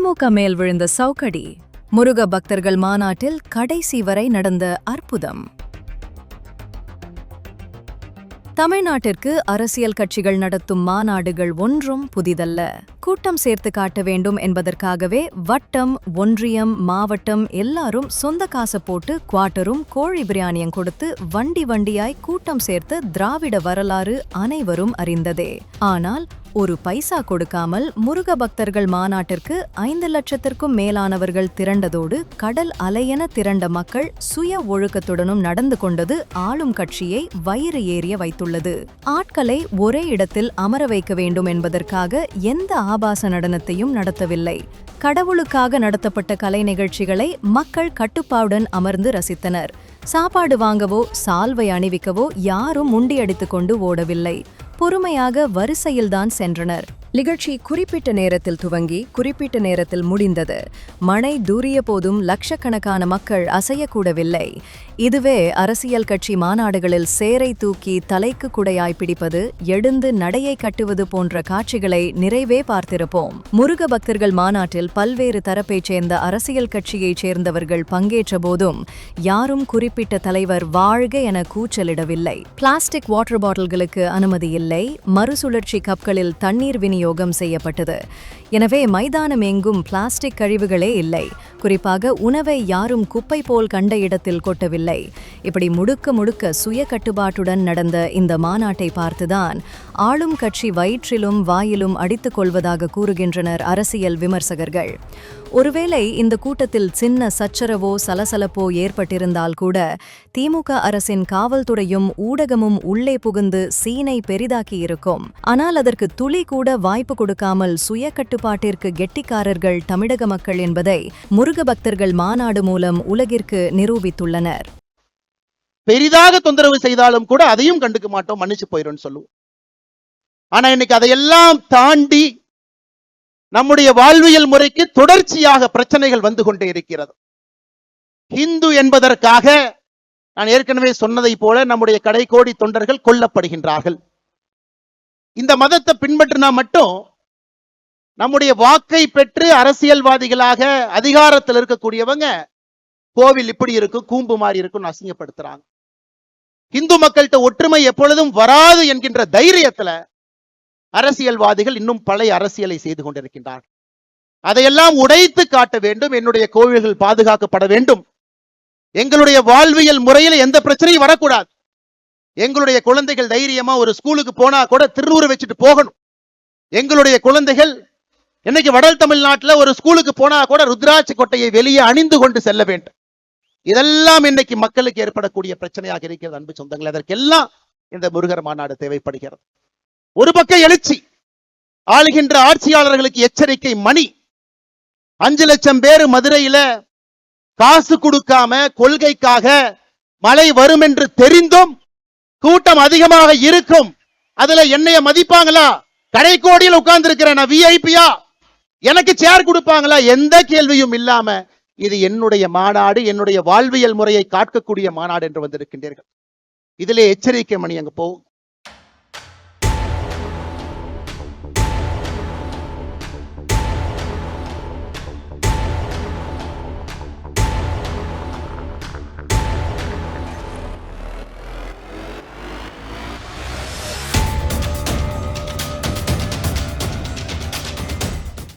திமுக மேல் விழுந்த சவுக்கடி. முருக பக்தர்கள் மாநாட்டில் கடைசி வரை நடந்த அற்புதம். தமிழ்நாட்டிற்கு அரசியல் கட்சிகள் நடத்தும் மாநாடுகள் ஒன்றும் புதிதல்ல. கூட்டம் சேர்த்து காட்ட வேண்டும் என்பதற்காகவே வட்டம் ஒன்றியம் மாவட்டம் எல்லாரும் சொந்த காசை போட்டு குவார்ட்டரும் கோழி பிரியாணியும் கொடுத்து வண்டி வண்டியாய் கூட்டம் சேர்த்து திராவிட வரலாறு அனைவரும் அறிந்ததே. ஆனால் ஒரு பைசா கொடுக்காமல் முருக பக்தர்கள் மாநாட்டிற்கு ஐந்து லட்சத்திற்கும் மேலானவர்கள் திரண்டதோடு கடல் அலையென திரண்ட மக்கள் சுய ஒழுக்கத்துடனும் நடந்து கொண்டது ஆளும் கட்சியை வயிறு ஏறிய வைத்துள்ளது. ஆட்களை ஒரே இடத்தில் அமர வைக்க வேண்டும் என்பதற்காக எந்த ஆபாச நடனத்தையும் நடத்தவில்லை. கடவுளுக்காக நடத்தப்பட்ட கலை நிகழ்ச்சிகளை மக்கள் கட்டுப்பாவுடன் அமர்ந்து ரசித்தனர். சாப்பாடு வாங்கவோ சால்வை அணிவிக்கவோ யாரும் முண்டியடித்துக் கொண்டு ஓடவில்லை. பொறுமையாக வரிசையில்தான் சென்றனர். நிகழ்ச்சி குறிப்பிட்ட நேரத்தில் துவங்கி குறிப்பிட்ட நேரத்தில் முடிந்தது. மழை தூரிய போதும் லட்சக்கணக்கான மக்கள் அசையக்கூடவில்லை. இதுவே அரசியல் கட்சி மாநாடுகளில் சேரை தூக்கி தலைக்கு குடையாய் பிடிப்பது எழுந்து நடையை கட்டுவது போன்ற காட்சிகளை நிறைவே பார்த்திருப்போம். முருக பக்தர்கள் மாநாட்டில் பல்வேறு தரப்பைச் சேர்ந்த அரசியல் கட்சியைச் சேர்ந்தவர்கள் பங்கேற்ற போதும் யாரும் குறிப்பிட்ட தலைவர் வாழ்க என கூச்சலிடவில்லை. பிளாஸ்டிக் வாட்டர் பாட்டில்களுக்கு அனுமதி இல்லை. மறுசுழற்சி கப்களில் தண்ணீர் வினி விநியோகம் செய்யப்பட்டது. எனவே மைதானம் எங்கும் பிளாஸ்டிக் கழிவுகளே இல்லை. குறிப்பாக உணவை யாரும் குப்பை போல் கண்ட இடத்தில் கொட்டவில்லை. இப்படி முடுக்க முடுக்க சுய கட்டுப்பாட்டுடன் நடந்த இந்த மாநாட்டை பார்த்துதான் ஆளும் கட்சி வயிற்றிலும் வாயிலும் அடித்துக் கொள்வதாக கூறுகின்றனர் அரசியல் விமர்சகர்கள். ஒருவேளை இந்த கூட்டத்தில் சின்ன சச்சரவோ சலசலப்போ ஏற்பட்டிருந்தால் கூட திமுக அரசின் காவல்துறையும் ஊடகமும் உள்ளே புகுந்து சீனை பெரிதாக்கி இருக்கும் ஆனால் அதற்கு துளி கூட வாய்ப்பு கொடுக்காமல் சுய கட்டுப்பாட்டிற்கு கெட்டிக்காரர்கள் தமிழக மக்கள் என்பதை முருக பக்தர்கள் மாநாடு மூலம் உலகிற்கு நிரூபித்துள்ளனர். பெரிதாக தொந்தரவு செய்தாலும் கூட அதையும் கண்டுக்க மாட்டோம் மன்னிச்சு போயிரும் சொல்லுவோம். ஆனா இன்னைக்கு அதையெல்லாம் தாண்டி நம்முடைய வாழ்வியல் முறைக்கு தொடர்ச்சியாக பிரச்சனைகள் வந்து கொண்டே இருக்கிறது. ஹிந்து என்பதற்காக நான் ஏற்கனவே சொன்னதை போல நம்முடைய கடைகோடி தொண்டர்கள் கொல்லப்படுகின்றார்கள். இந்த மதத்தை பின்பற்றினா மட்டும் நம்முடைய வாக்கை பெற்று அரசியல்வாதிகளாக அதிகாரத்தில் இருக்கக்கூடியவங்க கோவில் இப்படி இருக்கும் கூம்பு மாதிரி இருக்கும்னு அசிங்கப்படுத்துறாங்க. இந்து மக்கள்கிட்ட ஒற்றுமை எப்பொழுதும் வராது என்கின்ற தைரியத்துல அரசியல்வாதிகள் இன்னும் பழைய அரசியலை செய்து கொண்டிருக்கின்றார்கள். அதையெல்லாம் உடைத்து காட்ட வேண்டும் என்னுடைய கோவில்கள் பாதுகாக்கப்பட வேண்டும். எங்களுடைய வாழ்வியல் முறையில் எந்த பிரச்சனையும் வரக்கூடாது. எங்களுடைய குழந்தைகள் தைரியமா ஒரு ஸ்கூலுக்கு போனா கூட திருநூறு வச்சுட்டு போகணும். எங்களுடைய குழந்தைகள் இன்னைக்கு வடல் தமிழ்நாட்டுல ஒரு ஸ்கூலுக்கு போனா கூட ருத்ராட்சி கொட்டையை வெளியே அணிந்து கொண்டு செல்ல வேண்டும். இதெல்லாம் இன்னைக்கு மக்களுக்கு ஏற்படக்கூடிய பிரச்சனையாக இருக்கிறது அன்பு சொந்தங்கள். அதற்கெல்லாம் இந்த முருகர் மாநாடு தேவைப்படுகிறது. ஒரு பக்கம் எழுச்சி ஆளுகின்ற ஆட்சியாளர்களுக்கு எச்சரிக்கை மணி. அஞ்சு லட்சம் பேர் மதுரையில காசு கொடுக்காம கொள்கைக்காக மழை வரும் என்று தெரிந்தும் கூட்டம் அதிகமாக இருக்கும். அதுல என்னைய மதிப்பாங்களா? கடைக்கோடியில் உட்கார்ந்து இருக்கிறேன் நான் விஐபியா எனக்கு சேர் கொடுப்பாங்களா? எந்த கேள்வியும் இல்லாம இது என்னுடைய மாநாடு என்னுடைய வாழ்வியல் முறையை காக்கக்கூடிய மாநாடு என்று வந்திருக்கின்றீர்கள். இதிலே எச்சரிக்கை மணி அங்க போகும்